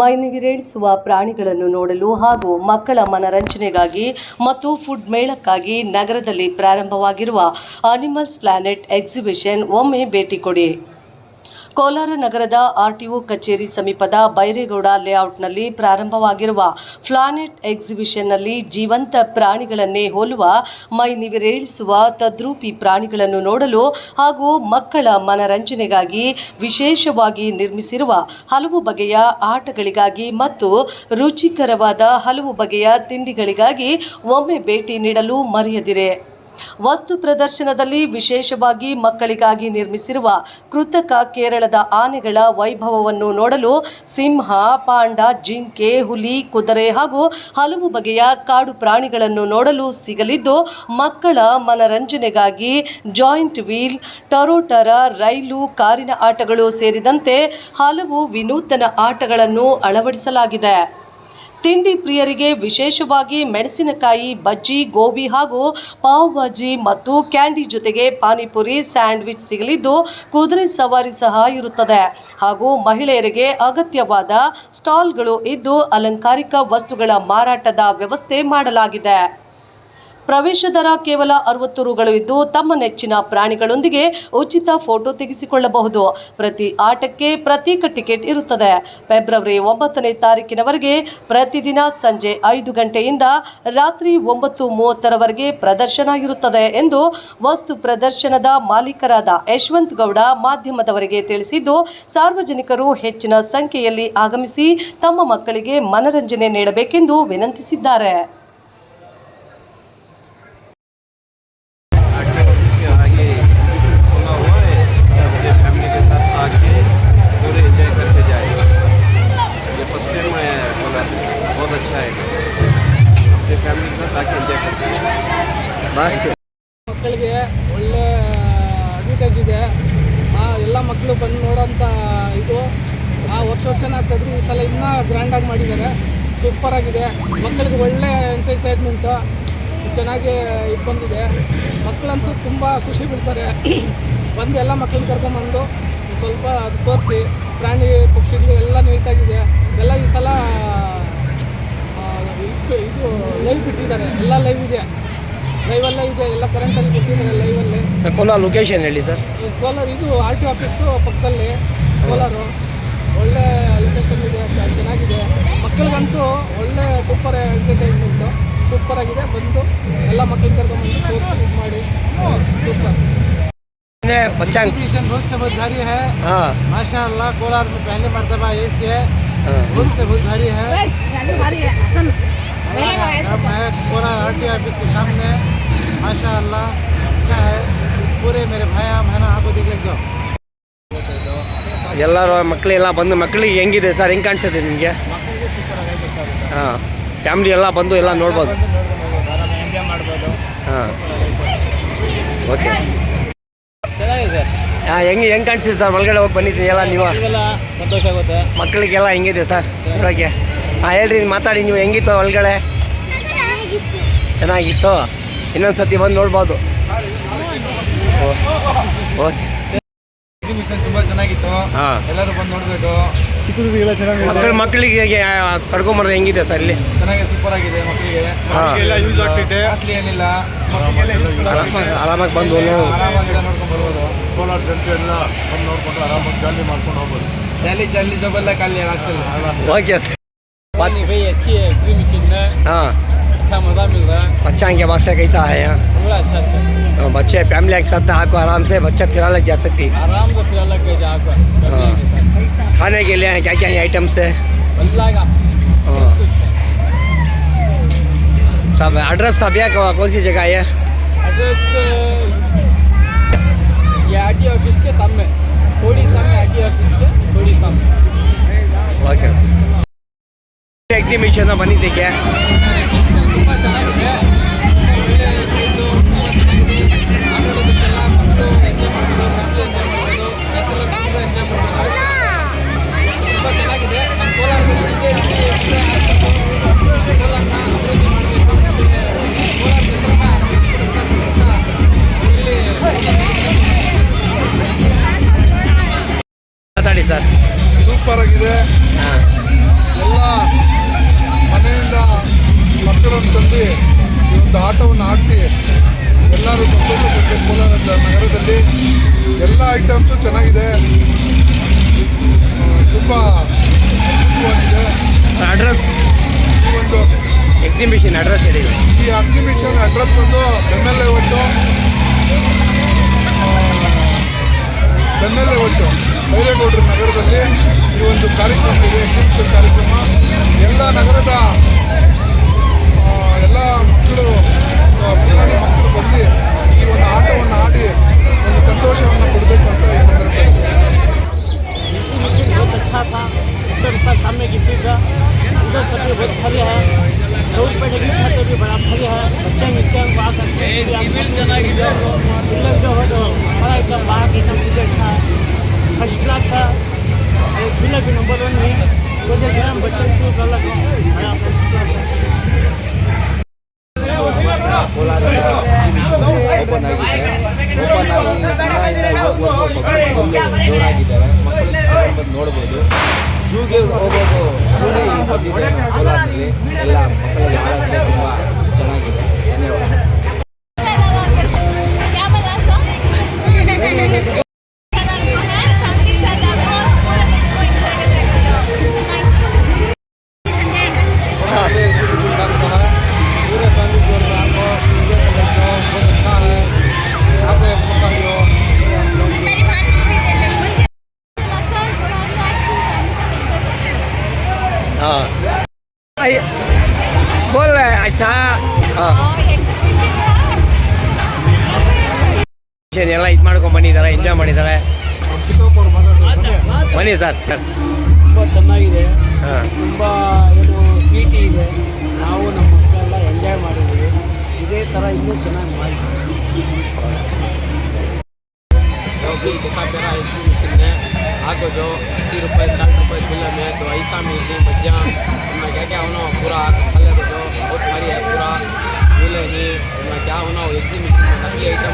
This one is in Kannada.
ಮೈನವಿರೇಳಿಸುವ ಪ್ರಾಣಿಗಳನ್ನು ನೋಡಲು ಹಾಗೂ ಮಕ್ಕಳ ಮನರಂಜನೆಗಾಗಿ ಮತ್ತು ಫುಡ್ ಮೇಳಕ್ಕಾಗಿ ನಗರದಲ್ಲಿ ಪ್ರಾರಂಭವಾಗಿರುವ ಅನಿಮಲ್ಸ್ ಪ್ಲಾನೆಟ್ ಎಕ್ಸಿಬಿಷನ್ ಒಮ್ಮೆ ಭೇಟಿ ಕೊಡಿ. ಕೋಲಾರ ನಗರದ ಆರ್ಟಿಒ ಕಚೇರಿ ಸಮೀಪದ ಬೈರೇಗೌಡ ಲೇಔಟ್ನಲ್ಲಿ ಪ್ರಾರಂಭವಾಗಿರುವ ಫ್ಲಾನೆಟ್ ಎಕ್ಸಿಬಿಷನ್ನಲ್ಲಿ ಜೀವಂತ ಪ್ರಾಣಿಗಳನ್ನೇ ಹೋಲುವ, ಮೈ ನಿವಿರೇಳಿಸುವ ತದ್ರೂಪಿ ಪ್ರಾಣಿಗಳನ್ನು ನೋಡಲು ಹಾಗೂ ಮಕ್ಕಳ ಮನರಂಜನೆಗಾಗಿ ವಿಶೇಷವಾಗಿ ನಿರ್ಮಿಸಿರುವ ಹಲವು ಬಗೆಯ ಆಟಗಳಿಗಾಗಿ ಮತ್ತು ರುಚಿಕರವಾದ ಹಲವು ಬಗೆಯ ತಿಂಡಿಗಳಿಗಾಗಿ ಒಮ್ಮೆ ಭೇಟಿ ನೀಡಲು ಮರೆಯದಿರೆ. ವಸ್ತು ಪ್ರದರ್ಶನದಲ್ಲಿ ವಿಶೇಷವಾಗಿ ಮಕ್ಕಳಿಗಾಗಿ ನಿರ್ಮಿಸಿರುವ ಕೃತಕ ಕೇರಳದ ಆನೆಗಳ ವೈಭವವನ್ನು ನೋಡಲು ಸಿಂಹ, ಪಾಂಡ, ಜಿಂಕೆ, ಹುಲಿ, ಕುದುರೆ ಹಾಗೂ ಹಲವು ಬಗೆಯ ಕಾಡು ಪ್ರಾಣಿಗಳನ್ನು ನೋಡಲು ಸಿಗಲಿದ್ದು, ಮಕ್ಕಳ ಮನರಂಜನೆಗಾಗಿ ಜಾಯಿಂಟ್ ವೀಲ್, ಟರೋಟರ, ರೈಲು, ಕಾರಿನ ಆಟಗಳು ಸೇರಿದಂತೆ ಹಲವು ವಿನೂತನ ಆಟಗಳನ್ನು ಅಳವಡಿಸಲಾಗಿದೆ. ತಿಂಡಿ ಪ್ರಿಯರಿಗೆ ವಿಶೇಷವಾಗಿ ಮೆಣಸಿನಕಾಯಿ, ಬಜ್ಜಿ, ಗೋಬಿ ಹಾಗೂ ಪಾವ್ ಭಾಜಿ ಮತ್ತು ಕ್ಯಾಂಡಿ ಜೊತೆಗೆ ಪಾನಿಪುರಿ ಸ್ಯಾಂಡ್ವಿಚ್ ಸಿಗಲಿದ್ದು ಕುದುರೆ ಸವಾರಿ ಸಹ ಇರುತ್ತದೆ. ಹಾಗೂ ಮಹಿಳೆಯರಿಗೆ ಅಗತ್ಯವಾದ ಸ್ಟಾಲ್ಗಳು ಇದ್ದು ಅಲಂಕಾರಿಕ ವಸ್ತುಗಳ ಮಾರಾಟದ ವ್ಯವಸ್ಥೆ ಮಾಡಲಾಗಿದೆ. ಪ್ರವೇಶ ದರ ಕೇವಲ ಅರವತ್ತು ರುಗಳು ಇದ್ದು ತಮ್ಮ ನೆಚ್ಚಿನ ಪ್ರಾಣಿಗಳೊಂದಿಗೆ ಉಚಿತ ಫೋಟೋ ತೆಗೆಸಿಕೊಳ್ಳಬಹುದು. ಪ್ರತಿ ಆಟಕ್ಕೆ ಪ್ರತ್ಯೇಕ ಟಿಕೆಟ್ ಇರುತ್ತದೆ. ಫೆಬ್ರವರಿ ಒಂಬತ್ತನೇ ತಾರೀಕಿನವರೆಗೆ ಪ್ರತಿದಿನ ಸಂಜೆ ಐದು ಗಂಟೆಯಿಂದ ರಾತ್ರಿ ಒಂಬತ್ತು ಮೂವತ್ತರವರೆಗೆ ಪ್ರದರ್ಶನ ಇರುತ್ತದೆ ಎಂದು ವಸ್ತು ಪ್ರದರ್ಶನದ ಮಾಲೀಕರಾದ ಯಶವಂತ್ ಗೌಡ ಮಾಧ್ಯಮದವರಿಗೆ ತಿಳಿಸಿದ್ದು, ಸಾರ್ವಜನಿಕರು ಹೆಚ್ಚಿನ ಸಂಖ್ಯೆಯಲ್ಲಿ ಆಗಮಿಸಿ ತಮ್ಮ ಮಕ್ಕಳಿಗೆ ಮನರಂಜನೆ ನೀಡಬೇಕೆಂದು ವಿನಂತಿಸಿದ್ದಾರೆ. ಮಕ್ಕಳು ಬಂದು ನೋಡೋಂಥ ಇದು, ಆ ವರ್ಷ ವರ್ಷನ ಆಗ್ತಾಯಿದ್ರು ಈ ಸಲ ಇನ್ನೂ ಗ್ರ್ಯಾಂಡಾಗಿ ಮಾಡಿದ್ದಾರೆ. ಸೂಪರ್ ಆಗಿದೆ. ಮಕ್ಕಳಿಗೆ ಒಳ್ಳೆ ಎಂಟರ್ಟೈನ್ಮೆಂಟು ಚೆನ್ನಾಗಿ ಇದು ಬಂದಿದೆ. ಮಕ್ಕಳಂತೂ ತುಂಬ ಖುಷಿ ಬಿಡ್ತಾರೆ ಬಂದು ಎಲ್ಲ ಮಕ್ಕಳನ್ನ ಕರ್ಕೊಂಬಂದು ಸ್ವಲ್ಪ ಅದು ತೋರಿಸಿ, ಪ್ರಾಣಿ ಪಕ್ಷಿಗಳು ಎಲ್ಲ ನೀಟಾಗಿದೆ. ಎಲ್ಲ ಈ ಸಲ ಇದು ಲೈವ್ ಬಿಟ್ಟಿದ್ದಾರೆ. ಎಲ್ಲ ಲೈವ್ ಇದೆ. ಲೈವಲ್ಲೇ ಇದೆ ಎಲ್ಲ ಕರೆಂಟಲ್ಲಿ ಬಿಟ್ಟಿದ್ದಾರೆ ಲೈವಲ್ಲಿ ಸರ್ ಕೋಲಾರ ಲೊಕೇಶನ್ ಹೇಳಿ ಸರ್ ಕೋಲಾರ ಇದು ಆರ್ ಟಿ ಆಫೀಸು ಪಕ್ಕದಲ್ಲಿ ಕೋಲಾರು ಒಳ್ಳೆ ಲೊಕೇಶನ್ ಇದೆ ಚ- ಚೆನ್ನಾಗಿದೆ ಮಕ್ಕಳಿಗಂತೂ ಒಳ್ಳೆ ಸೂಪರ್ ಎಂಟರ್ಟೈನ್ಮೆಂಟು ಸೂಪರ್ ಆಗಿದೆ ಬಂದು ಎಲ್ಲ ಮಕ್ಕಳು ಕರ್ಕೊಂಡ್ಬಂದು ತೋರಿಸಿ ಇದು ಮಾಡಿ ಸೂಪರ್ ಬಚ್ಚಾಂಗ್ एग्जीबिशन बहुत समझदारी है ಹಾಂ माशाल्लाह कोलार में पहले मरतबा ये से ಹಾಂ बहुत से बहुत भारी है हम है कोलार आर टी ऑफिस के सामने माशाल्लाह अच्छा है पूरे मेरे भाई हम है ना आपको देख ले जाओ ಎಲ್ಲರೂ ಮಕ್ಕಳೆಲ್ಲ ಬಂದು ಮಕ್ಕಳಿಗೆ ಹೆಂಗಿದೆ ಸರ್ ಹೆಂಗೆ ಕಾಣಿಸುತ್ತೆ ನಿಮಗೆ ಹಾಂ ಫ್ಯಾಮ್ಲಿ ಎಲ್ಲ ಬಂದು ಎಲ್ಲ ನೋಡ್ಬೋದು ಎಂಜಾಯ್ ಮಾಡ್ಬೋದು ಹಾಂ ಓಕೆ ಚೆನ್ನಾಗಿದೆ ಹಾಂ ಹೆಂಗೆ ಹೆಂಗೆ ಕಾಣಿಸುತ್ತೆ ಸರ್ ಒಳಗಡೆ ಹೋಗಿ ಬಂದಿದ್ದೀನಿ ಎಲ್ಲ ನೀವು ಇದೆಲ್ಲ ಸಂತೋಷ ಆಗುತ್ತೆ ಮಕ್ಕಳಿಗೆಲ್ಲ ಹೆಂಗಿದೆ ಸರ್ ಒಳಗೆ ಹಾಂ ಹೇಳ್ರಿ ಮಾತಾಡಿ ನೀವು ಹೆಂಗಿತ್ತು ಒಳಗಡೆ ಚೆನ್ನಾಗಿತ್ತು ಇನ್ನೊಂದು ಸತಿ ಬಂದು ನೋಡ್ಬೋದು. ಓಕೆ. ಎಕ್ಸಿಬಿಷನ್ ತುಂಬ ಚೆನ್ನಾಗಿತ್ತು. ಹಾಂ. ಎಲ್ಲರೂ ಬಂದು ನೋಡಬೇಕು. ಚಿಕ್ಕದಿಗೆಲ್ಲ ಚೆನ್ನಾಗಿದೆ. ಮಕ್ಕಳು ಮಕ್ಕಳಿಗೆ ಕರ್ಕೊಂಬರೋದು ಹೆಂಗಿದೆ ಸರ್ ಇಲ್ಲಿ? ಚೆನ್ನಾಗಿ ಸೂಪರ್ ಆಗಿದೆ ಮಕ್ಕಳಿಗೆ ಎಲ್ಲ ಯೂಸ್ ಆಗ್ತಿದೆ. ಅಷ್ಟಲಿ ಏನಿಲ್ಲ. ಆರಾಮಾಗಿ ಬಂದು ಆರಾಮಾಗಿ ನೋಡ್ಕೊಂಡು ಬರ್ಬೋದು. ಕೋಲಾರ ಬಂದು ನೋಡ್ಕೊಂಡು ಆರಾಮಾಗಿ ಜಾಲಿ ಮಾಡ್ಕೊಂಡು ಹೋಗ್ಬೋದು. ಜಾಲಿ ಜಾಲಿ ಜಬಲ್ಲ ಖಾಲಿ ಅಷ್ಟೇ ಓಕೆ ಸರ್. ಬನ್ನಿ ಬೈ ಹಚ್ಚಿ ಎಕ್ಸಿಬಿಷನ್ ಹಾಂ. अच्छा मज़ा मिल रहा है बच्चा के वास्ते कैसा है यहाँ पूरा अच्छा अच्छा अ, बच्चे फैमिली के साथ आपको आराम से बच्चा फिरा लग जा सकती आराम को फिर अलग के जाकर हाँ। खाने के लिए क्या क्या आइटम्स है अल्लाह का हाँ। सब एड्रेस सब है कौन कौन सी जगह है एड्रेस ये आर टी ऑफिस के सामने थोड़ी सामने आर टी ऑफिस के थोड़ी सामने ಓಕೆ ಎಕ್ಸಿಬಿಷನ್ ಬಂದಿದ್ದಕ್ಕೆ ಸರ್. ಸೂಪರ್ ಆಗಿದೆ. ಎಲ್ಲ ಮನೆಯಿಂದ ಮಕ್ಕಳನ್ನು ತಂದು ಈ ಒಂದು ಆಟವನ್ನು ಆಡಿಸಿ ಎಲ್ಲರೂ ಮಕ್ಕಳು ಕೋಲಾರ ನಗರದಲ್ಲಿ ಎಲ್ಲ ಐಟಮ್ಸು ಚೆನ್ನಾಗಿದೆ. ತುಂಬ ಆಗಿದೆ ಅಡ್ರೆಸ್ ಈ ಒಂದು ಎಕ್ಸಿಬಿಷನ್ ಅಡ್ರೆಸ್ ಹೇಳಿ. ಈ ಎಕ್ಸಿಬಿಷನ್ ಅಡ್ರೆಸ್ ಬಂದು ಎಂ ಎಲ್ ಎ ಒಟ್ಟು ಎ ಒಟ್ಟು. ಬೈರೇಗೌಡರ ನಗರದಲ್ಲಿ ಈ ಒಂದು ಕಾರ್ಯಕ್ರಮ ಇದೆ ಕಾರ್ಯಕ್ರಮ ಎಲ್ಲ ನಗರದ ಓಪನ್ ಆಗಿ ಜೋರಾಗಿದ್ದಾರೆ. ಮಕ್ಕಳು ನೋಡ್ಬೋದು ಜೂಗೆ ಹೋಗೋದು ಜೂಗೆ ಇಪ್ಪತ್ತಿದೆ ಎಲ್ಲ ಮಕ್ಕಳಿಗೆ ಆಡೋಕ್ಕೆ ತುಂಬ ಚೆನ್ನಾಗಿದೆ ಎಲ್ಲ ಇದು ಮಾಡ್ಕೊಂಡು ಬಂದಿದ್ದಾರೆ ಎಂಜಾಯ್ ಮಾಡಿದ್ದಾರೆ. ಬನ್ನಿ ಸರ್. ತುಂಬ ಚೆನ್ನಾಗಿದೆ. ತುಂಬ ಏನು ಸ್ವೀಟಿ ಇದೆ. ನಾವು ನಮ್ಮ ಮಕ್ಕಳೆಲ್ಲ ಎಂಜಾಯ್ ಮಾಡಿದ್ದೀವಿ ಇದೇ ಥರ ಇನ್ನೂ ಚೆನ್ನಾಗಿ ಮಾಡಿದ್ದೀವಿ ಹಾಕೋದು ಹಸಿ ರೂಪಾಯಿ ಸಾಲ್ಟ್ ರೂಪಾಯಿ ಕಿಲೋ ಮೇತು ಐಸಾಮಿ ಇಡ್ಲಿ ಮಜ್ಜ ಯಾಕೆ ಅವನು ಪೂರ ಪಲ್ಯದು ಮರಿ ಪೂರ ಬಿರಿಯಾನಿ ಯಾವನು ಎಗ್ಸಿ ಮಿಕ್ಸ್ ನಕಲಿ ಐಟಮ್